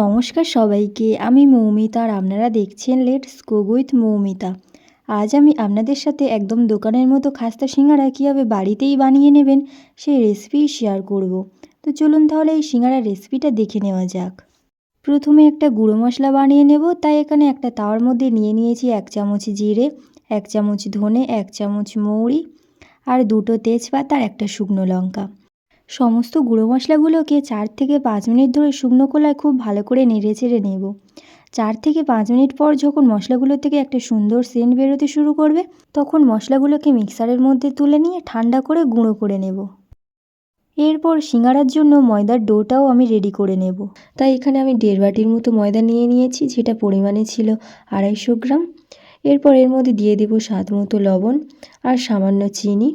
নমস্কার সবাইকে, আমি মৌমিতা আর আপনারা দেখছেন লেটস কুক উইথ মৌমিতা। আজ আমি আপনাদের সাথে একদম দোকানের মতো খাস্তা সিঙ্গারা কীভাবে বাড়িতেই বানিয়ে নেবেন সেই রেসিপি শেয়ার করব। তো চলুন তাহলে এই সিঙ্গারার রেসিপিটা দেখে নেওয়া যাক। প্রথমে একটা গুঁড়ো মশলা বানিয়ে নেব, তাই এখানে একটা তাওয়ার মধ্যে নিয়ে নিয়েছি এক চামচ জিরে, এক চামচ ধনে, এক চামচ মৌরি আর দুটো তেজপাতা আর একটা শুকনো লঙ্কা। সমস্ত গুঁড়ো মশলাগুলোকে চার থেকে পাঁচ মিনিট ধরে শুকনো কলায় খুব ভালো করে নেড়ে চেড়ে নেব। চার থেকে পাঁচ মিনিট পর যখন মশলাগুলো থেকে একটা সুন্দর সেন্ট বেরোতে শুরু করবে, তখন মশলাগুলোকে মিক্সারের মধ্যে তুলে নিয়ে ঠান্ডা করে গুঁড়ো করে নেব। এরপর সিঙ্গারার জন্য ময়দার ডোটাও আমি রেডি করে নেব। তাই এখানে আমি দেড় বাটির মতো ময়দা নিয়ে নিয়েছি, যেটা পরিমাণে ছিল আড়াইশো গ্রাম। এরপর এর মধ্যে দিয়ে দেবো স্বাদ মতো লবণ আর সামান্য চিনি।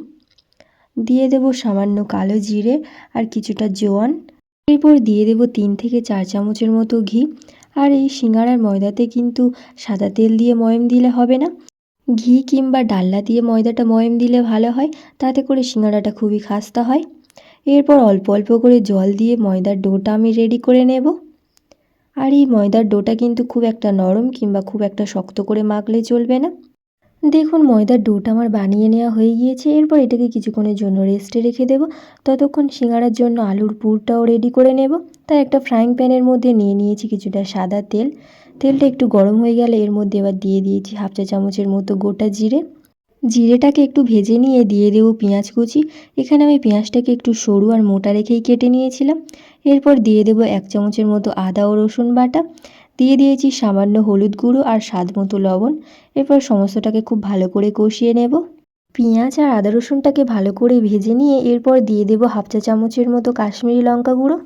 দিয়ে দেব সামান্য কালো জিরে আর কিছুটা জোয়ান। এরপর দিয়ে দেব তিন থেকে চার চামচের মতো ঘি। আর এই সিঙ্গারার ময়দাতে কিন্তু সাদা তেল দিয়ে ময়ম দিলে হবে না। ঘি কিংবা ডাল্লা দিয়ে ময়দাটা ময়ম দিলে ভালো হয়, তাতে করে সিঙ্গারাটা খুবই খাস্তা হয়। এরপর অল্প অল্প করে জল দিয়ে ময়দার ডোটা আমি রেডি করে নেব। আর এই ময়দার ডোটা কিন্তু খুব একটা নরম কিংবা খুব একটা শক্ত করে মাখলে চলবে না। দেখুন, ময়দার ডোটা আমার বানিয়ে নেওয়া হয়ে গিয়েছে। এরপর এটাকে কিছুক্ষণের জন্য রেস্টে রেখে দেবো। ততক্ষণ সিঙ্গারার জন্য আলুর পুরটাও রেডি করে নেব। তাই একটা ফ্রাইং প্যানের মধ্যে নিয়ে নিয়েছি কিছুটা সাদা তেল। তেলটা একটু গরম হয়ে গেলে এর মধ্যে এবার দিয়ে দিয়েছি হাফ চা চামচের মতো গোটা জিরে। জিরেটাকে একটু ভেজে নিয়ে দিয়ে দেবো পেঁয়াজ কুচি। এখানে আমি পেঁয়াজটাকে একটু সরু আর মোটা রেখেই কেটে নিয়েছিলাম। এরপর দিয়ে দেবো এক চামচের মতো আদা ও রসুন বাটা। দিয়ে দিয়েছি সামান্য হলুদ গুঁড়ো আর স্বাদ মতো লবণ। এরপর সমস্তটাকে খুব ভালো করে কষিয়ে নেব। পেঁয়াজ আর আদা রসুনটাকে ভালো করে ভেজে নিয়ে এরপর দিয়ে দেবো হাফ চা চামচের মতো কাশ্মীরি লঙ্কা গুঁড়ো।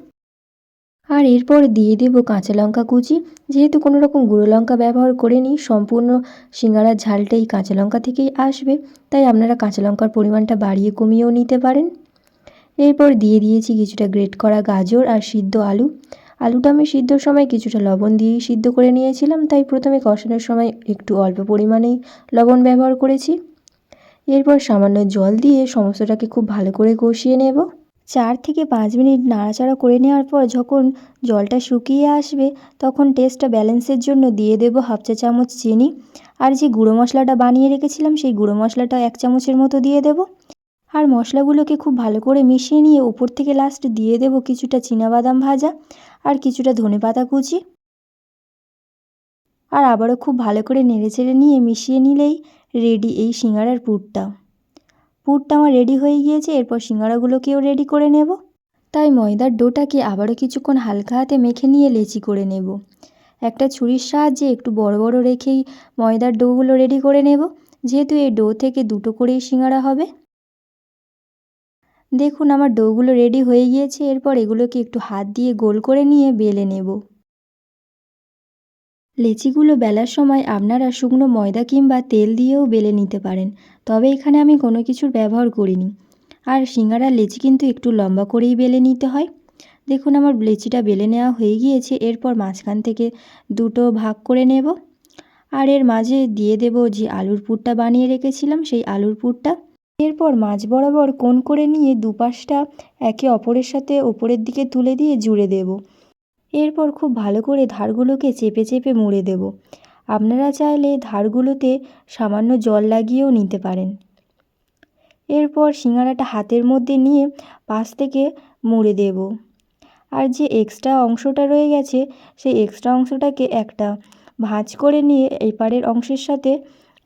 আর এরপর দিয়ে দেবো কাঁচা লঙ্কা কুচি। যেহেতু কোনো রকম গুঁড়ো লঙ্কা ব্যবহার করিনি সম্পূর্ণ সিঙ্গারার এই কাঁচা লঙ্কা থেকেই আসবে। তাই আপনারা কাঁচা লঙ্কার পরিমাণটা বাড়িয়ে কমিয়েও নিতে পারেন। এরপর দিয়ে দিয়েছি কিছুটা গ্রেট করা গাজর আর সিদ্ধ আলু। আলুটা আমি সিদ্ধর সময় কিছুটা লবণ দিয়েই সিদ্ধ করে নিয়েছিলাম, তাই প্রথমে কষানোর সময় একটু অল্প পরিমাণেই লবণ ব্যবহার করেছি। এরপর সামান্য জল দিয়ে সমস্তটাকে খুব ভালো করে কষিয়ে নেব। চার থেকে পাঁচ মিনিট নাড়াচাড়া করে নেওয়ার পর যখন জলটা শুকিয়ে আসবে, তখন টেস্টটা ব্যালেন্সের জন্য দিয়ে দেবো হাফ চা চামচ চিনি। আর যে গুঁড়ো মশলাটা বানিয়ে রেখেছিলাম, সেই গুঁড়ো মশলাটা এক চামচের মতো দিয়ে দেবো। আর মশলাগুলোকে খুব ভালো করে মিশিয়ে নিয়ে উপর থেকে লাস্ট দিয়ে দেবো কিছুটা বাদাম ভাজা আর কিছুটা ধনে পাতা কুচি। আর আবারও খুব ভালো করে নেড়েচেড়ে নিয়ে মিশিয়ে নিলেই রেডি এই সিঙ্গারার পুরটা। পুরটা আমার রেডি হয়ে গিয়েছে, এরপর সিঙ্গারাগুলোকেও রেডি করে নেব। তাই ময়দার ডোটাকে আবারও কিছুক্ষণ হালকা হাতে মেখে নিয়ে লেচি করে নেব। একটা ছুরির সাহায্যে একটু বড় বড় রেখেই ময়দার ডোগুলো রেডি করে নেব। যেহেতু এই ডো থেকে দুটো করেই সিঙ্গারা হবে। দেখুন, আমার ডোগুলো রেডি হয়ে গিয়েছে। এরপর এগুলোকে একটু হাত দিয়ে গোল করে নিয়ে বেলে নেব। লেচিগুলো বেলার সময় আপনারা শুকনো ময়দা কিংবা তেল দিয়েও বেলে নিতে পারেন, তবে এখানে আমি কোনো কিছুর ব্যবহার করিনি। আর সিঙ্গারার লেচি কিন্তু একটু লম্বা করেই বেলে নিতে হয়। দেখুন, আমার লেচিটা বেলে নেওয়া হয়ে গিয়েছে। এরপর মাঝখান থেকে দুটো ভাগ করে নেব। আর এর মাঝে দিয়ে দেব যে আলুর পুরটা বানিয়ে রেখেছিলাম, সেই আলুর পুরটা। এরপর মাঝ বরাবর কোণ করে নিয়ে দুপাশটা একে অপরের সাথে ওপরের দিকে তুলে দিয়ে জুড়ে দেব। এরপর খুব ভালো করে ধারগুলোকে চেপে চেপে মুড়ে দেব। আপনারা চাইলে ধারগুলোতে সামান্য জল লাগিয়েও নিতে পারেন। এরপর সিঙ্গারাটা হাতের মধ্যে নিয়ে পাশ থেকে মুড়ে দেব। আর যে এক্সট্রা অংশটা রয়ে গেছে, সেই এক্সট্রা অংশটাকে একটা ভাঁজ করে নিয়ে এপারের অংশের সাথে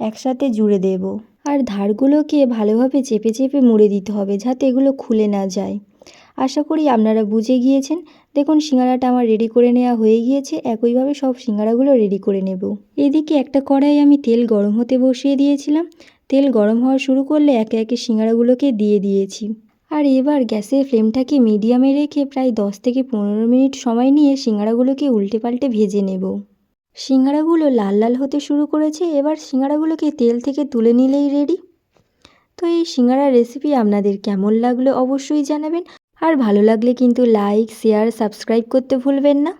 একসাথে জুড়ে দেব। আর ধারগুলোকে ভালোভাবে চেপে চেপে মুড়ে দিতে হবে যাতে এগুলো খুলে না যায়। আশা করি আপনারা বুঝে গিয়েছেন। দেখুন, সিঙ্গারাটা আমার রেডি করে নেওয়া হয়ে গিয়েছে। একইভাবে সব সিঙ্গারাগুলো রেডি করে নেব। এদিকে একটা কড়াই আমি তেল গরম হতে বসিয়ে দিয়েছিলাম। তেল গরম হওয়া শুরু করলে একে একে সিঙ্গারাগুলোকে দিয়ে দিয়েছি। আর এবার গ্যাসের ফ্লেমটাকে মিডিয়ামে রেখে প্রায় দশ থেকে পনেরো মিনিট সময় নিয়ে সিঙ্গারাগুলোকে উল্টে পাল্টে ভেজে নেব। সিঙ্গারাগুলো লাল লাল হতে শুরু করেছে, এবার সিঙ্গাড়াগুলোকে তেল থেকে তুলে নিলেই রেডি তো এই সিঙ্গারার রেসিপি আপনাদের কেমন লাগল অবশ্যই জানাবেন, আর ভালো লাগলে কিন্তু লাইক শেয়ার সাবস্ক্রাইব করতে ভুলবেন না।